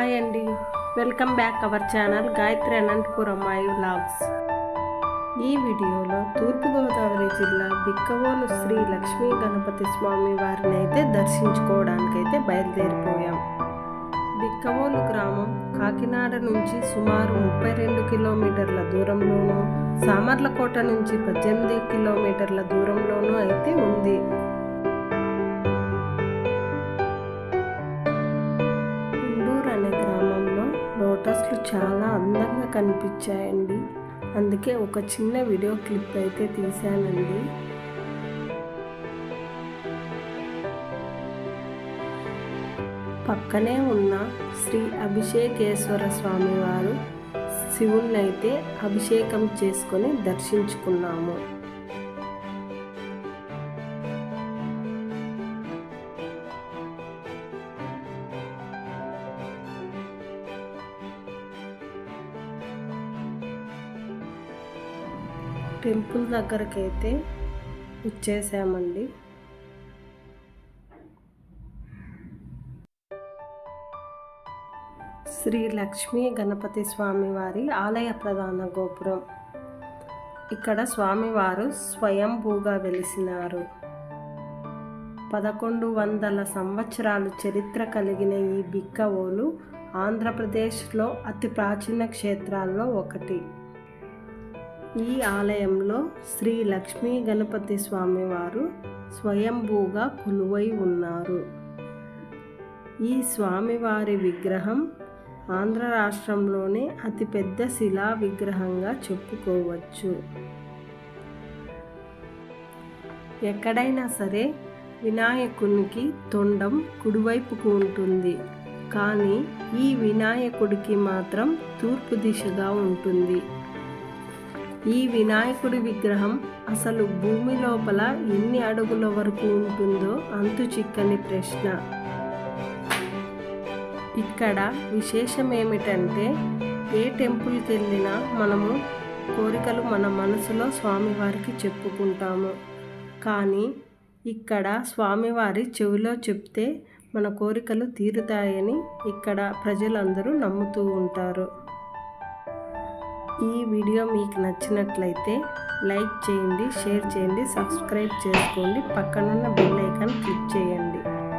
Hi అండి. Welcome back our channel Gayatri Anantapuram my vlogs. ఈ వీడియోలో తూర్పుగోదావరి జిల్లా బిక్కవోలు శ్రీ లక్ష్మీ గణపతి స్వామి వారిని అయితే దర్శించుకోవడానికైతే బయలుదేరిపోయాం. బిక్కవోలు గ్రామం కాకినాడ నుంచి సుమారు ముప్పై రెండు కిలోమీటర్ల దూరంలోనూ సామర్లకోట నుంచి పద్దెనిమిది కిలోమీటర్ల దూరంలోనూ అయితే ఉంది. చాలా అందంగా కనిపించాయండి. అందుకే ఒక చిన్న వీడియో క్లిప్ అయితే తీశానండి. పక్కనే ఉన్న శ్రీ అభిషేకేశ్వర స్వామి వారు శివుణ్ణి అయితే అభిషేకం చేసుకొని దర్శించుకున్నాము. టెంపుల్ దగ్గరకైతే వచ్చేసామండి. శ్రీ లక్ష్మీ గణపతి స్వామివారి ఆలయ ప్రధాన గోపురం. ఇక్కడ స్వామివారు స్వయంభూగా వెలిసినారు. పదకొండు వందల సంవత్సరాలు చరిత్ర కలిగిన ఈ బిక్కవోలు ఆంధ్రప్రదేశ్లో అతి ప్రాచీన క్షేత్రాల్లో ఒకటి. ఈ ఆలయంలో శ్రీ లక్ష్మీ గణపతి స్వామివారు స్వయంభూగా కొలువై ఉన్నారు. ఈ స్వామివారి విగ్రహం ఆంధ్ర రాష్ట్రంలోనే అతిపెద్ద శిలా విగ్రహంగా చెప్పుకోవచ్చు. ఎక్కడైనా సరే వినాయకునికి తొండం కుడివైపుకు ఉంటుంది. కానీ ఈ వినాయకుడికి మాత్రం తూర్పు దిశగా ఉంటుంది. ఈ వినాయకుడి విగ్రహం అసలు భూమి లోపల ఎన్ని అడుగుల వరకు ఉంటుందో అంతు చిక్కని ప్రశ్న. ఇక్కడ విశేషం ఏమిటంటే ఏ టెంపుల్కి వెళ్ళినా మనము కోరికలు మన మనసులో స్వామివారికి చెప్పుకుంటాము. కానీ ఇక్కడ స్వామివారి చెవిలో చెప్తే మన కోరికలు తీరుతాయని ఇక్కడ ప్రజలందరూ నమ్ముతూ ఉంటారు. ఈ వీడియో మీకు నచ్చినట్లయితే లైక్ చేయండి షేర్ చేయండి సబ్స్క్రైబ్ చేసుకోండి. పక్కనున్న బెల్ ఐకాన్ క్లిక్ చేయండి.